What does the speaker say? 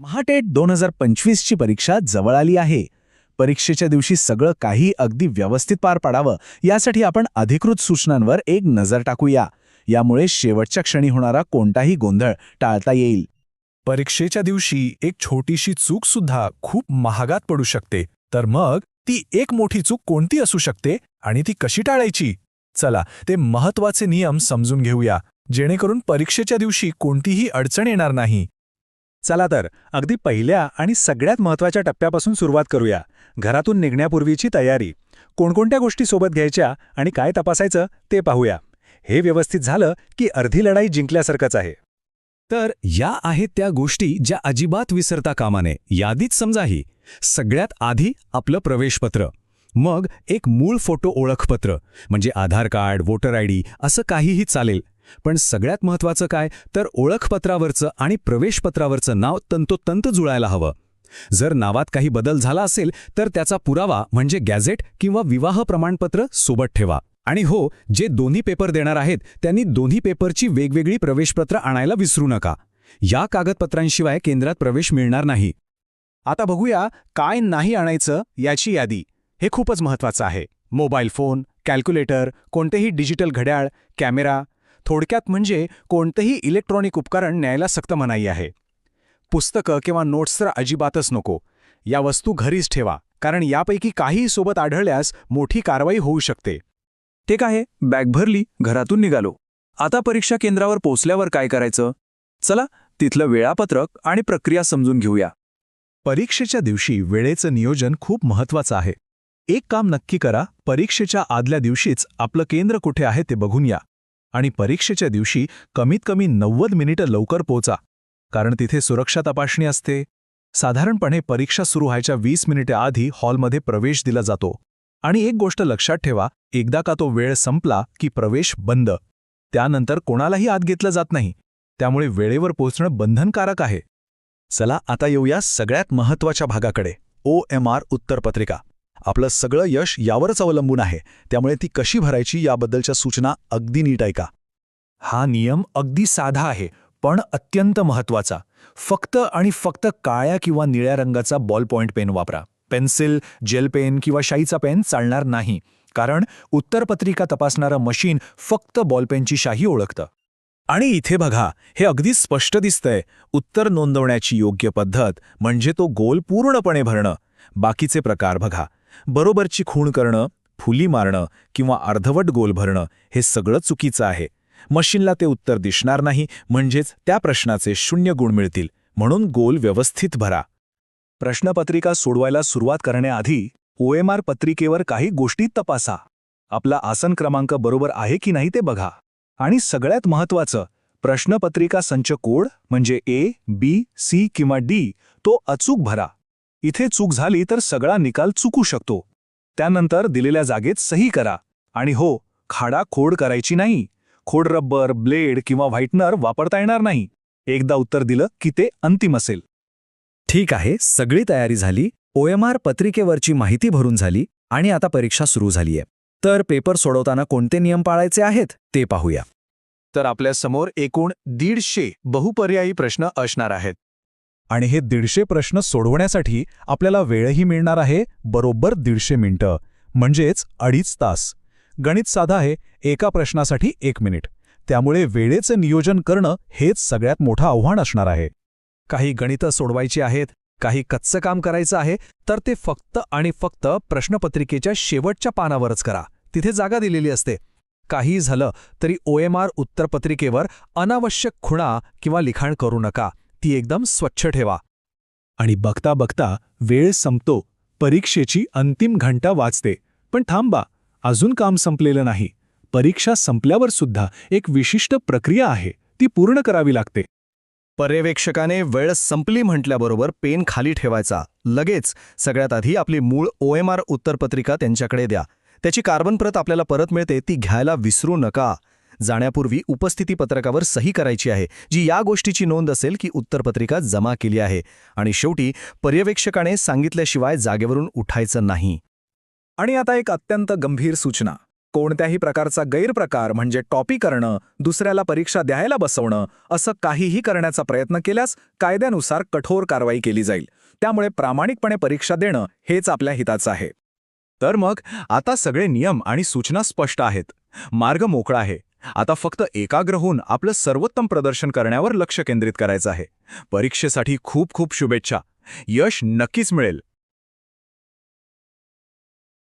महाटेट दोन हजार पंचवीसची परीक्षा जवळ आली आहे. परीक्षेच्या दिवशी सगळं काही अगदी व्यवस्थित पार पाडावं यासाठी आपण अधिकृत सूचनांवर एक नजर टाकूया. यामुळे शेवटच्या क्षणी होणारा कोणताही गोंधळ टाळता येईल. परीक्षेच्या दिवशी एक छोटीशी चूक सुद्धा खूप महागात पडू शकते. तर मग ती एक मोठी चूक कोणती असू शकते आणि ती कशी टाळायची? चला ते महत्त्वाचे नियम समजून घेऊया. जेणेकरून परीक्षेच्या दिवशी कोणतीही अडचण येणार नाही. चला तर अगदी पहिल्या आणि सगळ्यात महत्त्वाच्या टप्प्यापासून सुरुवात करूया. घरातून निघण्यापूर्वीची तयारी. कोणकोणत्या गोष्टी सोबत घ्यायच्या आणि काय तपासायचं ते पाहूया. हे व्यवस्थित झालं की अर्धी लढाई जिंकल्यासारखंच आहे. तर या आहेत त्या गोष्टी ज्या अजिबात विसरता कामाने. यादीच समजाही समजा ही. सगळ्यात आधी आपलं प्रवेशपत्र. मग एक मूळ फोटो ओळखपत्र. म्हणजे Aadhaar card voter I D असं काहीही चालेल. पण सगळ्यात महत्त्वाचं काय तर ओळखपत्रावरचं आणि प्रवेशपत्रावरचं नाव तंतोतंत जुळायला हवं. जर नावात काही बदल झाला असेल तर त्याचा पुरावा म्हणजे गॅझेट किंवा विवाह प्रमाणपत्र सोबत ठेवा. आणि हो जे दोन्ही पेपर देणार आहेत त्यांनी दोन्ही पेपरची वेगवेगळी प्रवेशपत्र आणायला विसरू नका. या कागदपत्रांशिवाय केंद्रात प्रवेश मिळणार नाही. आता बघूया काय नाही आणायचं याची यादी. हे खूपच महत्त्वाचं आहे. मोबाईल फोन कॅल्क्युलेटर कोणतेही डिजिटल घड्याळ कॅमेरा थोडक्यात म्हणजे कोणतंही इलेक्ट्रॉनिक उपकरण न्यायला सक्त मनाई आहे. पुस्तकं किंवा नोट्स तर अजिबातच नको. या वस्तू घरीच ठेवा कारण यापैकी काहीही सोबत आढळल्यास मोठी कारवाई होऊ शकते. ठीक आहे? बॅग भरली घरातून निघालो. आता परीक्षा केंद्रावर पोचल्यावर काय करायचं? चला तिथलं वेळापत्रक आणि प्रक्रिया समजून घेऊया. परीक्षेच्या दिवशी वेळेचं नियोजन खूप महत्वाचं आहे. एक काम नक्की करा परीक्षेच्या आदल्या दिवशीच आपलं केंद्र कुठे आहे ते बघून या. आणि परीक्षेच्या दिवशी कमीत कमी नव्वद मिनिटं लवकर पोचा कारण तिथे सुरक्षा तपासणी असते. साधारणपणे परीक्षा सुरू व्हायच्या वीस मिनिटे आधी हॉलमध्ये प्रवेश दिला जातो. आणि एक गोष्ट लक्षात ठेवा एकदा का तो वेळ संपला की प्रवेश बंद. त्यानंतर कोणालाही आत घेतलं जात नाही. त्यामुळे वेळेवर पोहोचणं बंधनकारक आहे. चला आता येऊया सगळ्यात महत्त्वाच्या भागाकडे. ओ एम आर उत्तरपत्रिका. आपलं सगळं यश यावरच अवलंबून आहे. त्यामुळे ती कशी भरायची याबद्दलच्या सूचना अगदी नीट ऐका. हा नियम अगदी साधा आहे पण अत्यंत महत्त्वाचा फक्त आणि फक्त काळ्या किंवा निळ्या रंगाचा बॉल पॉईंट पेन वापरा. पेन्सिल जेल पेन किंवा शाईचा पेन चालणार नाही कारण उत्तरपत्रिका तपासणारं मशीन फक्त बॉलपेनची शाही ओळखतं. आणि इथे बघा हे अगदी स्पष्ट दिसतंय. उत्तर नोंदवण्याची योग्य पद्धत म्हणजे तो गोल पूर्णपणे भरणं. बाकीचे प्रकार बघा. बरोबरची खूण करणं फुली मारणं किंवा अर्धवट गोल भरणं हे सगळं चुकीचं आहे. मशीनला ते उत्तर दिसणार नाही म्हणजेच त्या प्रश्नाचे शून्य गुण मिळतील म्हणून गोल व्यवस्थित भरा. प्रश्नपत्रिका सोडवायला सुरुवात करण्याआधी ओएमआर पत्रिकेवर काही गोष्टी तपासा. आपला आसन क्रमांक बरोबर आहे की नाही ते बघा. आणि सगळ्यात महत्त्वाचं प्रश्नपत्रिका संच कोड म्हणजे ए बी सी किंवा डी तो अचूक भरा. इथे चूक झाली तर सगळा निकाल चुकू शकतो. त्यानंतर दिलेल्या जागेत सही करा. आणि हो खाडा खोड करायची नाही. खोड रब्बर ब्लेड किंवा व्हाईटनर वापरता येणार नाही. एकदा उत्तर दिलं की ते अंतिम असेल. ठीक आहे सगळी तयारी झाली ओएमआर पत्रिकेवरची माहिती भरून झाली आणि आता परीक्षा सुरू झालीय. तर पेपर सोडवताना कोणते नियम पाळायचे आहेत ते पाहूया. तर आपल्यासमोर एकूण दीडशे बहुपर्यायी प्रश्न असणार आहेत. आणि हे दीडशे प्रश्न सोडवण्यासाठी आपल्याला वेळही मिळणार आहे बरोबर दीडशे मिनिटं. म्हणजेच अडीच तास. गणित साधा आहे एका प्रश्नासाठी एक मिनिट. त्यामुळे वेळेचं नियोजन करणं हेच सगळ्यात मोठं आव्हान असणार आहे. काही गणितं सोडवायची आहेत काही कच्चं काम करायचं आहे तर ते फक्त आणि फक्त प्रश्नपत्रिकेच्या शेवटच्या पानावरच करा. तिथे जागा दिलेली असते. काही झालं तरी ओएमआर उत्तरपत्रिकेवर अनावश्यक खुणा किंवा लिखाण करू नका. ती एकदम स्वच्छ ठेवा. आणि बघता बघता वेळ संपतो परीक्षेची अंतिम घंटा वाचते पण थांबा अजून काम संपलेलं नाही. परीक्षा संपल्यावर सुद्धा एक विशिष्ट प्रक्रिया आहे ती पूर्ण करावी लागते. पर्यवेक्षकाने वेळ संपली म्हटल्याबरोबर पेन खाली ठेवायचा. लगेच सगळ्यात आधी आपली मूळ ओएमआर उत्तरपत्रिका त्यांच्याकडे द्या. त्याची कार्बन प्रत आपल्याला परत मिळते ती घ्यायला विसरू नका. जाण्यापूर्वी उपस्थिती पत्रकावर सही करायची आहे जी या गोष्टीची नोंद असेल की उत्तरपत्रिका जमा केली आहे. आणि शेवटी पर्यवेक्षकाने सांगितल्याशिवाय जागेवरून उठायचं नाही. आणि आता एक अत्यंत गंभीर सूचना. कोणत्याही प्रकारचा गैरप्रकार म्हणजे टॉपी करणं दुसऱ्याला परीक्षा द्यायला बसवणं असं काहीही करण्याचा प्रयत्न केल्यास कायद्यानुसार कठोर कारवाई केली जाईल. त्यामुळे प्रामाणिकपणे परीक्षा देणं हेच आपल्या हिताचं आहे. तर मग आता सगळे नियम आणि सूचना स्पष्ट आहेत. मार्ग मोकळा आहे. आता फक्त एकाग्र होऊन आपलं सर्वोत्तम प्रदर्शन करण्यावर लक्ष केंद्रित करायचं आहे. परीक्षेसाठी खूप खूप शुभेच्छा. यश नक्कीच मिळेल.